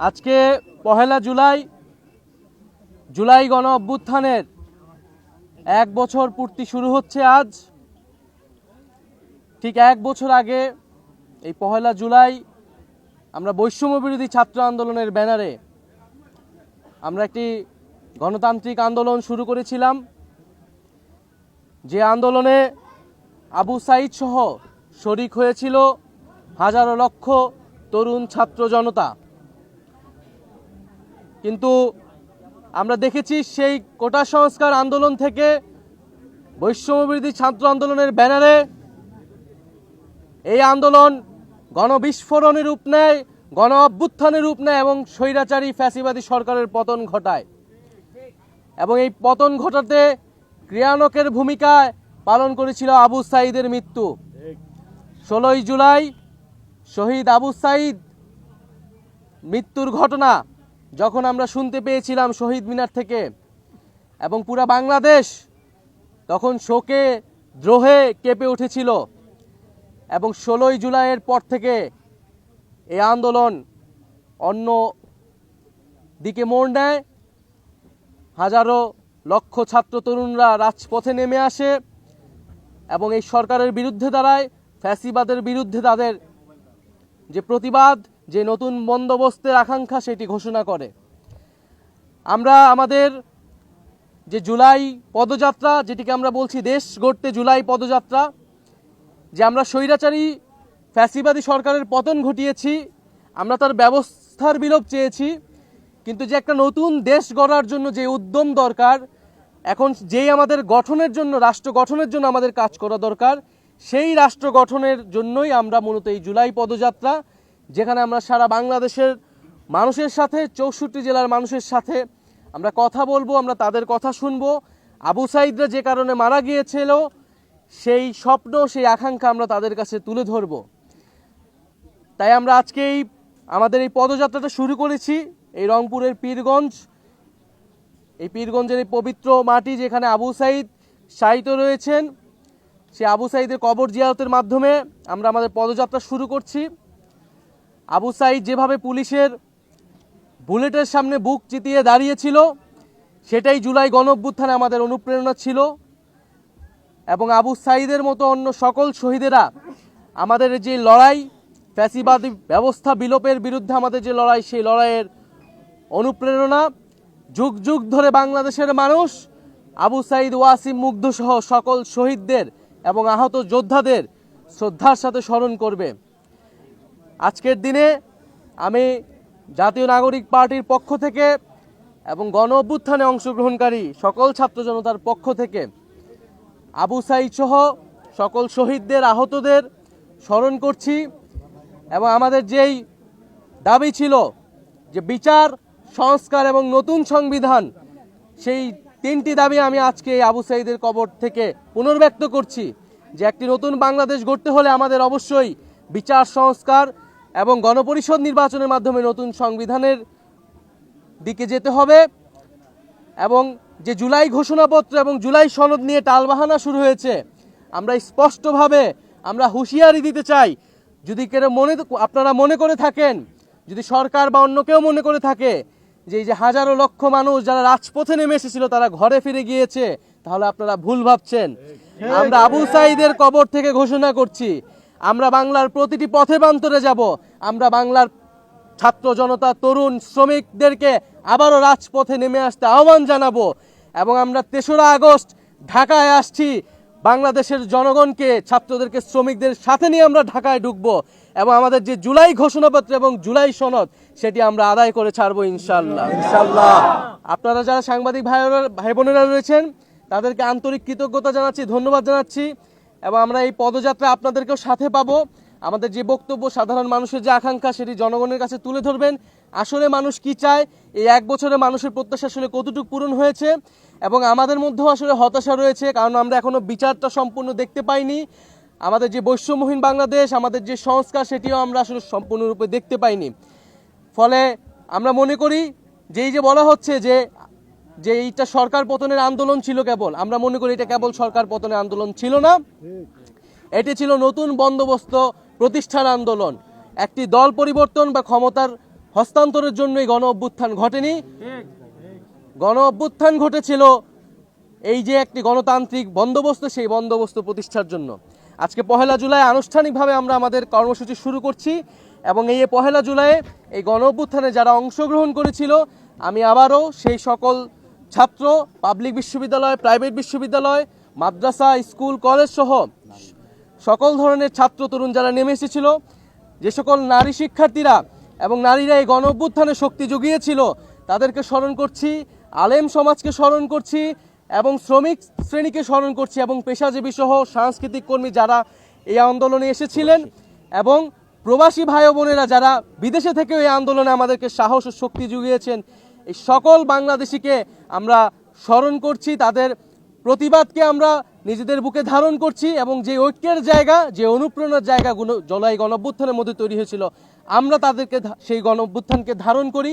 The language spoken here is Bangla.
আজকে পহেলা জুলাই জুলাই গণ অভ্যুত্থানের এক বছর পূর্তি শুরু হচ্ছে আজ। ঠিক এক বছর আগে এই পহেলা জুলাই আমরা বৈষম্য বিরোধী ছাত্র আন্দোলনের ব্যানারে আমরা একটি গণতান্ত্রিক আন্দোলন শুরু করেছিলাম। যে আন্দোলনে আবু সাইদ সহ শরিক হয়েছিল হাজারো লক্ষ তরুণ ছাত্র জনতা। কিন্তু আমরা দেখেছি সেই কোটা সংস্কার আন্দোলন থেকে বৈষম্যবিরোধী ছাত্র আন্দোলনের ব্যানারে এই আন্দোলন গণবিস্ফোরণের রূপ নেয়, গণ অভ্যুত্থানের রূপ নেয় এবং স্বৈরাচারী ফ্যাসিবাদী সরকারের পতন ঘটায়। এবং এই পতন ঘটাতে ক্রিয়ানকের ভূমিকায় পালন করেছিল আবু সাইদের মৃত্যু। ষোলোই জুলাই শহীদ আবু সাইদ মৃত্যুর ঘটনা যখন আমরা শুনতে পেয়েছিলাম শহীদ মিনার থেকে এবং পুরা বাংলাদেশ তখন শোকে, দ্রোহে কেঁপে উঠেছিল এবং ষোলোই জুলাইয়ের পর থেকে এই আন্দোলন অন্য দিকে মোড় নেয়। হাজারো লক্ষ ছাত্র তরুণরা রাজপথে নেমে আসে এবং এই সরকারের বিরুদ্ধে দাঁড়ায়, ফ্যাসিবাদের বিরুদ্ধে তাদের যে প্রতিবাদ যে নতুন বন্দোবস্তের আকাঙ্ক্ষা সেটি ঘোষণা করে। আমরা আমাদের যে জুলাই পদযাত্রা, যেটিকে আমরা বলছি দেশ গড়তে জুলাই পদযাত্রা, যে আমরা স্বৈরাচারী ফ্যাসিবাদী সরকারের পতন ঘটিয়েছি, আমরা তার ব্যবস্থার বিলোপ চেয়েছি, কিন্তু যে একটা নতুন দেশ গড়ার জন্য যে উদ্যম দরকার, এখন যেই আমাদের গঠনের জন্য, রাষ্ট্র গঠনের জন্য আমাদের কাজ করা দরকার, সেই রাষ্ট্র গঠনের জন্যই আমরা মূলত এই জুলাই পদযাত্রা যেখানে আমরা সারা বাংলাদেশের মানুষের সাথে, চৌষট্টি জেলার মানুষের সাথে আমরা কথা বলব, আমরা তাদের কথা শুনব। আবু সাইদরা যে কারণে মারা গিয়েছিল, সেই স্বপ্ন, সেই আকাঙ্ক্ষা আমরা তাদের কাছে তুলে ধরবো। তাই আমরা আজকে এই, আমাদের এই পদযাত্রাটা শুরু করেছি, এই রংপুরের পীরগঞ্জ। এই পীরগঞ্জের এই পবিত্র মাটি যেখানে আবু সাইদ শায়িত রয়েছেন, সে আবু সাইদের কবর জিয়ারতের মাধ্যমে আমরা আমাদের পদযাত্রা শুরু করছি। আবু সাইদ যেভাবে পুলিশের বুলেটের সামনে বুক চিতিয়ে দাঁড়িয়েছিল, সেটাই জুলাই গণ অভ্যুত্থানে আমাদের অনুপ্রেরণা ছিল। এবং আবু সাইদের মতো অন্য সকল শহীদেরা আমাদের যে লড়াই, ফ্যাসিবাদী ব্যবস্থা বিলোপের বিরুদ্ধে আমাদের যে লড়াই, সেই লড়াইয়ের অনুপ্রেরণা, যুগ যুগ ধরে বাংলাদেশের মানুষ, আবু সাইদ ওয়াসিম মুগ্ধ সহ সকল শহীদদের এবং আহত যোদ্ধাদের শ্রদ্ধার সাথে স্মরণ করবে। আজকের দিনে আমি জাতীয় নাগরিক পার্টির পক্ষ থেকে এবং গণ অভ্যুত্থানে অংশগ্রহণকারী সকল ছাত্র জনতার পক্ষ থেকে আবু সাইদ সহ সকল শহীদদের, আহতদের স্মরণ করছি এবং আমাদের যেই দাবি ছিল যে বিচার, সংস্কার এবং নতুন সংবিধান, সেই তিনটি দাবি আমি আজকে এই আবু সাইদের কবর থেকে পুনর্ব্যক্ত করছি যে একটি নতুন বাংলাদেশ গড়তে হলে আমাদের অবশ্যই বিচার, সংস্কার এবং গণপরিষদ নির্বাচনের মাধ্যমে নতুন সংবিধানের দিকে যেতে হবে এবং যে জুলাই ঘোষণাপত্র এবং জুলাই সনদ নিয়ে টালবাহানা শুরু হয়েছে আমরা স্পষ্টভাবে আমরা হুঁশিয়ারি দিতে চাই। যদি কেউ মনে আপনারা মনে করে থাকেন যদি সরকার বা অন্য কেউ মনে করে থাকে যে এই যে হাজারো লক্ষ মানুষ যারা রাজপথে নেমে এসেছিল তারা ঘরে ফিরে গিয়েছে তাহলে আপনারা ভুল ভাবছেন। আমরা আবু সাইদের কবর থেকে ঘোষণা করছি আমরা বাংলার প্রতিটি পথে প্রান্তরে যাব। আমরা বাংলার ছাত্র জনতা তরুণ শ্রমিকদেরকে আবারও রাজপথে নেমে আসতে আহ্বান জানাব। এবং আমরা তেসরা আগস্ট ঢাকায় আসছি। বাংলাদেশের জনগণকে ছাত্রদেরকে শ্রমিকদের সাথে নিয়ে আমরা ঢাকায় ঢুকবো। এবং আমাদের যে জুলাই ঘোষণাপত্র এবং জুলাই সনদ সেটি আমরা আদায় করে ছাড়বো ইনশাল্লাহ ইনশাল্লাহ আপনারা যারা সাংবাদিক ভাই ভাই বোনেরা রয়েছেন তাদেরকে আন্তরিক কৃতজ্ঞতা জানাচ্ছি ধন্যবাদ জানাচ্ছি। এবং আমরা এই পদযাত্রা আপনাদেরকেও সাথে পাবো। আমাদের যে বক্তব্য, সাধারণ মানুষের যে আকাঙ্ক্ষা, সেটি জনগণের কাছে তুলে ধরবেন। আসলে মানুষ কি চায়? এই এক বছরে মানুষের প্রত্যাশা আসলে কতটুকু পূরণ হয়েছে? এবং আমাদের মধ্যেও আসলে হতাশা রয়েছে, কারণ আমরা এখনও বিচারটা সম্পূর্ণ দেখতে পাইনি। আমাদের যে বৈষম্যহীন বাংলাদেশ, আমাদের যে সংস্কার, সেটিও আমরা আসলে সম্পূর্ণরূপে দেখতে পাইনি। ফলে আমরা মনে করি যে এই যে বলা হচ্ছে যে যে এইটা সরকার পতনের আন্দোলন ছিল কেবল। আমরা মনে করি এটা কেবল সরকার পতনের আন্দোলন ছিল না। এটি ছিল নতুন বন্দোবস্ত প্রতিষ্ঠার আন্দোলন। একটি দল পরিবর্তন বা ক্ষমতার হস্তান্তরের জন্য এই গণ অভ্যুত্থান ঘটেনি। গণ অভ্যুত্থান ঘটেছিল এই যে একটি গণতান্ত্রিক বন্দোবস্ত, সেই বন্দোবস্ত প্রতিষ্ঠার জন্য। আজকে পহেলা জুলাই, আনুষ্ঠানিকভাবে আমরা আমাদের কর্মসূচি শুরু করছি এবং এই পহেলা জুলাইয়ে এই গণ অভ্যুত্থানে যারা অংশগ্রহণ করেছিল, আমি আবারও সেই সকল ছাত্র পাবলিক বিশ্ববিদ্যালয় প্রাইভেট বিশ্ববিদ্যালয়, মাদ্রাসা, স্কুল কলেজ সহ সকল ধরনের ছাত্র তরুণ যারা নেমে এসেছিল, যে সকল নারী শিক্ষার্থীরা এবং নারীরা এই গণ অভ্যুত্থানে শক্তি জুগিয়েছিল, তাদেরকে স্মরণ করছি, আলেম সমাজকে স্মরণ করছি এবং শ্রমিক শ্রেণীকে স্মরণ করছি এবং পেশাজীবী সহ সাংস্কৃতিক কর্মী যারা এই আন্দোলনে এসেছিলেন এবং প্রবাসী ভাই বোনেরা যারা বিদেশে থেকেও এই আন্দোলনে আমাদেরকে সাহস ও শক্তি জুগিয়েছেন এই সকল বাংলাদেশিকে আমরা স্মরণ করছি, তাদের প্রতিবাদকে আমরা নিজেদের বুকে ধারণ করছি এবং যে ঐক্যের জায়গা, যে অনুপ্রেরণার জায়গাগুলো জলাই গণভ্যুত্থানের মধ্যে তৈরি হয়েছিল, আমরা তাদেরকে সেই গণভ্যুত্থানকে ধারণ করি।